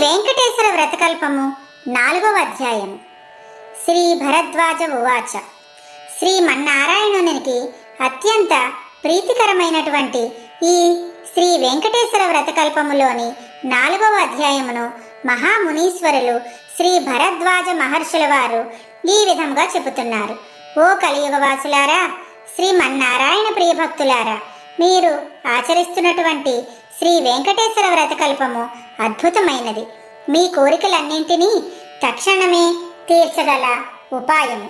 వెంకటేశ్వర వ్రతకల్పము నాలుగవ అధ్యాయం శ్రీ భరద్వాజ ఉవాచ. శ్రీ మన్నారాయణునికి అత్యంత ప్రీతికరమైనటువంటి ఈ శ్రీ వెంకటేశ్వర వ్రతకల్పములోని నాలుగవ అధ్యాయమును మహామునీశ్వరులు శ్రీ భరద్వాజ మహర్షుల వారు ఈ విధంగా చెబుతున్నారు. ఓ కలియుగవాసులారా శ్రీమన్నారాయణ శ్రీ మన్నారాయణ ప్రియభక్తులారా మీరు ఆచరిస్తున్నటువంటి శ్రీ వెంకటేశ్వర వ్రతకల్పము అద్భుతమైనది. మీ కోరికలన్నింటినీ తక్షణమే తీర్చగల ఉపాయము.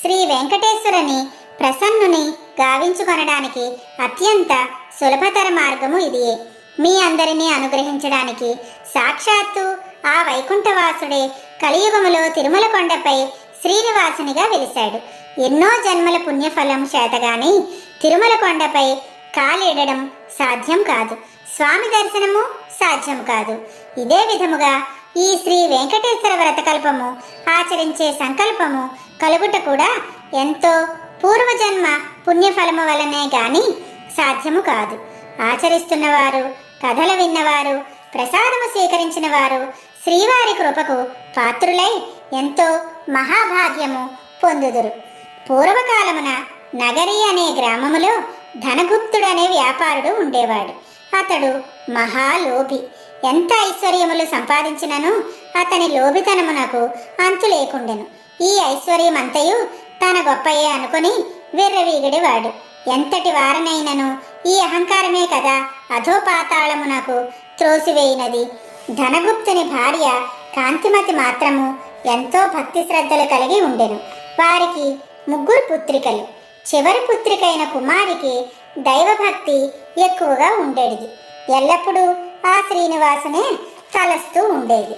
శ్రీ వెంకటేశ్వరుని ప్రసన్నుని గావించుకొనడానికి అత్యంత సులభతర మార్గము ఇదియే. మీ అందరినీ అనుగ్రహించడానికి సాక్షాత్తు ఆ వైకుంఠవాసుడే కలియుగములో తిరుమల కొండపై శ్రీనివాసునిగా వెలిశాడు. ఎన్నో జన్మల పుణ్యఫలం చేతగాని తిరుమల కొండపై కాలిడడం సాధ్యం కాదు. స్వామి దర్శనము సాధ్యం కాదు. ఇదే విధముగా ఈ శ్రీ వెంకటేశ్వర వ్రతకల్పము ఆచరించే సంకల్పము కలుగుట కూడా ఎంతో పూర్వజన్మ పుణ్యఫలము వలనే గాని సాధ్యము కాదు. ఆచరిస్తున్నవారు కథలు విన్నవారు ప్రసాదము స్వీకరించిన వారు శ్రీవారి కృపకు పాత్రులై ఎంతో మహాభాగ్యము పొందుదురు. పూర్వకాలమున నగరి అనే గ్రామములో ధనగుప్తుడనే వ్యాపారుడు ఉండేవాడు. అతడు మహాలోభి. ఎంత ఐశ్వర్యములు సంపాదించినను అతని లోభితనమునకు అంతు లేకుండెను. ఈ ఐశ్వర్యమంతయు తన గొప్పయే అనుకుని వెర్రవీగిడివాడు. ఎంతటి వారనైనను ఈ అహంకారమే కదా అధోపాతాళమునకు త్రోసివేయినది. ధనగుప్తుని భార్య కాంతిమతి మాత్రము ఎంతో భక్తి శ్రద్ధలు కలిగి ఉండెను. వారికి ముగ్గురు పుత్రికలు. చివరి పుత్రికైన కుమారికి దైవభక్తి ఎక్కువగా ఉండేది. ఎల్లప్పుడూ ఆ శ్రీనివాసునే తలస్తూ ఉండేది.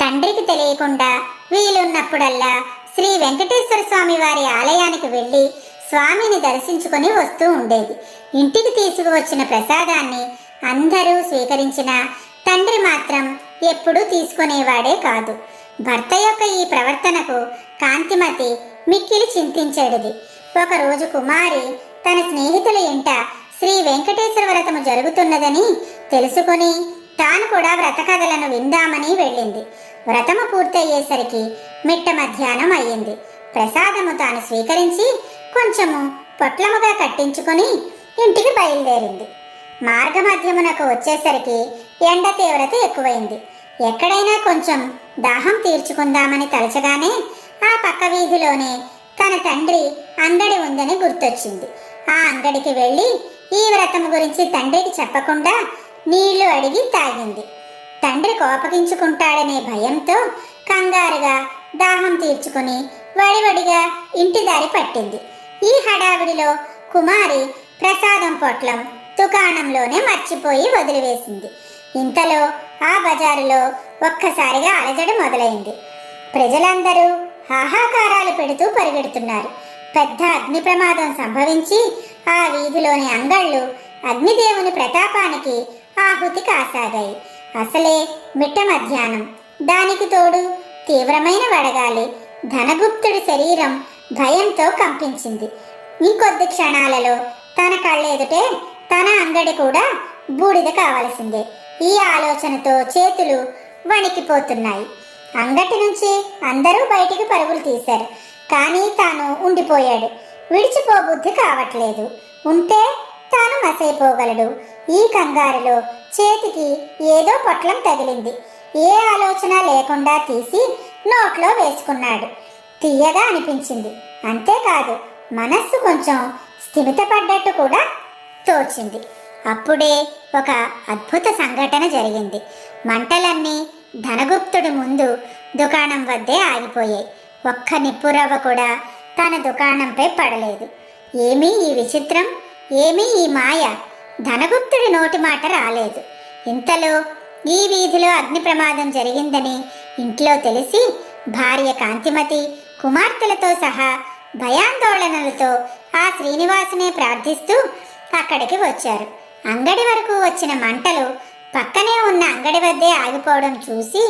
తండ్రికి తెలియకుండా వీలున్నప్పుడల్లా శ్రీ వెంకటేశ్వర స్వామి వారి ఆలయానికి వెళ్ళి స్వామిని దర్శించుకొని వస్తూ ఉండేది. ఇంటికి తీసుకువచ్చిన ప్రసాదాన్ని అందరూ స్వీకరించిన తండ్రి మాత్రం ఎప్పుడూ తీసుకునేవాడే కాదు. భర్త యొక్క ఈ ప్రవర్తనకు కాంతిమతి మిక్కిలి చింతించేడిది. ఒకరోజు కుమారి తన స్నేహితుల ఇంట శ్రీ వెంకటేశ్వర వ్రతము జరుగుతున్నదని తెలుసుకొని తాను కూడా వ్రత కథలను విందామని వెళ్ళింది. వ్రతము పూర్తయ్యేసరికి మిట్ట మధ్యాహ్నం అయ్యింది. ప్రసాదము తాను స్వీకరించి కొంచెము పొట్లముగా కట్టించుకొని ఇంటికి బయలుదేరింది. మార్గమధ్యమునకు వచ్చేసరికి ఎండ తీవ్రత ఎక్కువైంది. ఎక్కడైనా కొంచెం దాహం తీర్చుకుందామని తలచగానే ఆ పక్క వీధిలోనే తన తండ్రి అందడి ఉందని గుర్తొచ్చింది. ఆ అంగడికి వెళ్ళి ఈ వ్రతం గురించి తండ్రికి చెప్పకుండా నీళ్ళు అడిగి తాగింది. తండ్రి కోపగించుకుంటాడనే భయంతో కంగారుగా దాహం తీర్చుకుని వడివడిగా ఇంటి దారి పట్టింది. ఈ హడావిడిలో కుమారి ప్రసాదం పొట్లం దుకాణంలోనే మర్చిపోయి వదిలివేసింది. ఇంతలో ఆ బజారులో ఒక్కసారిగా అలజడి మొదలైంది. ప్రజలందరూ హాహాకారాలు పెడుతూ పరిగెడుతున్నారు. పెద్ద అగ్ని ప్రమాదం సంభవించి ఆ వీధిలోని అంగళ్ళు అగ్నిదేవుని ప్రతాపానికి ఆహుతి కాసాగాయి. అసలే మిట్ట మధ్యాహ్నం. దానికి తోడు తీవ్రమైన వడగాలి ధనగుప్తుడి శరీరం భయంతో కంపించింది. ఇంకొద్ది క్షణాలలో తన కళ్ళెదుటే తన అంగడి కూడా బూడిద కావలసిందే. ఈ ఆలోచనతో చేతులు వణికిపోతున్నాయి. అంగటి నుంచి అందరూ బయటికి పరుగులు తీశారు. కానీ తాను ఉండిపోయాడు. విడిచిపోబుద్ధి కావట్లేదు. ఉంటే తాను మసైపోగలడు. ఈ కంగారులో చేతికి ఏదో పొట్లం తగిలింది. ఏ ఆలోచన లేకుండా తీసి నోట్లో వేసుకున్నాడు. తీయగా అనిపించింది. అంతేకాదు మనస్సు కొంచెం స్థిమితపడ్డట్టు కూడా తోచింది. అప్పుడే ఒక అద్భుత సంఘటన జరిగింది. మంటలన్నీ ధనగుప్తుడి ముందు దుకాణం వద్దే ఆగిపోయాయి. ఒక్క నిప్పురవ్వ కూడా తన దుకాణంపై పడలేదు. ఏమీ ఈ విచిత్రం? ఏమీ ఈ మాయ? ధనగుప్తుడి నోటి మాట రాలేదు. ఇంతలో ఈ వీధిలో అగ్ని ప్రమాదం జరిగిందని ఇంట్లో తెలిసి భార్య కాంతిమతి కుమార్తెలతో సహా భయాందోళనలతో ఆ శ్రీనివాసునే ప్రార్థిస్తూ అక్కడికి వచ్చారు. అంగడి వరకు వచ్చిన మంటలు పక్కనే ఉన్న అంగడి వద్దే ఆగిపోవడం చూసి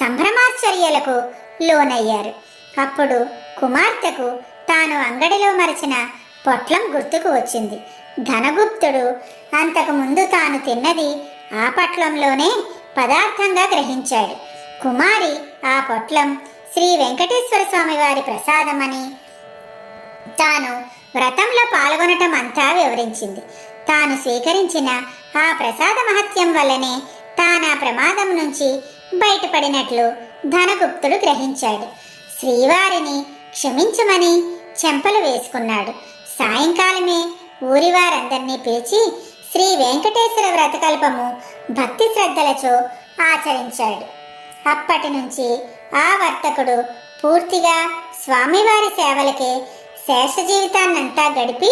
సంభ్రమాశ్చర్యలకు లోనయ్యారు. అప్పుడు కుమార్తెకు తాను అంగడిలో మరిచిన పొట్లం గుర్తుకు వచ్చింది. ధనగుప్తుడు అంతకు ముందు తాను తిన్నది ఆ పట్లంలోనే పదార్థంగా గ్రహించాడు. కుమారి ఆ పొట్లం శ్రీ వెంకటేశ్వర స్వామి వారి ప్రసాదమని తాను వ్రతంలో పాల్గొనటం అంతా వివరించింది. తాను స్వీకరించిన ఆ ప్రసాద మహత్యం వల్లనే తాను ఆ ప్రమాదం నుంచి బయటపడినట్లు ధనగుప్తుడు గ్రహించాడు. శ్రీవారిని క్షమించమని చెంపలు వేసుకున్నాడు. సాయంకాలమే ఊరి వారందరినీ పిలిచి శ్రీ వెంకటేశ్వర వ్రతకల్పము భక్తి శ్రద్ధలతో ఆచరించాడు. అప్పటి నుంచి ఆ వర్తకుడు పూర్తిగా స్వామివారి సేవలకే శేష జీవితాన్నంతా గడిపి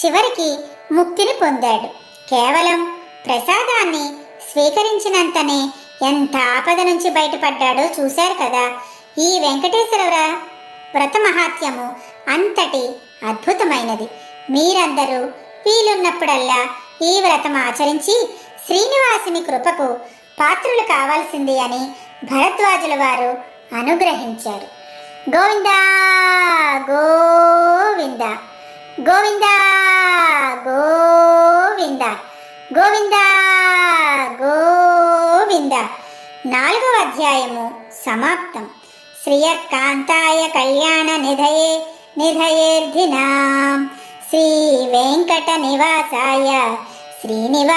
చివరికి ముక్తిని పొందాడు. కేవలం ప్రసాదాన్ని స్వీకరించినంతనే ఎంత ఆపద నుంచి బయటపడ్డాడో చూశారు కదా. ఈ వెంకటేశ్వరరా వ్రత మహాత్యము అంతటి అద్భుతమైనది. మీరందరూ వీలున్నప్పుడల్లా ఈ వ్రతం ఆచరించి శ్రీనివాసుని కృపకు పాత్రులు కావాల్సింది అని భరద్వాజుల వారు అనుగ్రహించారు. గోవిందా గోవింద గోవింద గోవింద గోవింద గోవింద. నాలుగవ అధ్యాయము సమాప్తం. శ్రియకాంతాయ కళ్యాణ నిధయే నిధయేర్ధినాం. శ్రీ వెంకట నివాసాయ శ్రీనివాస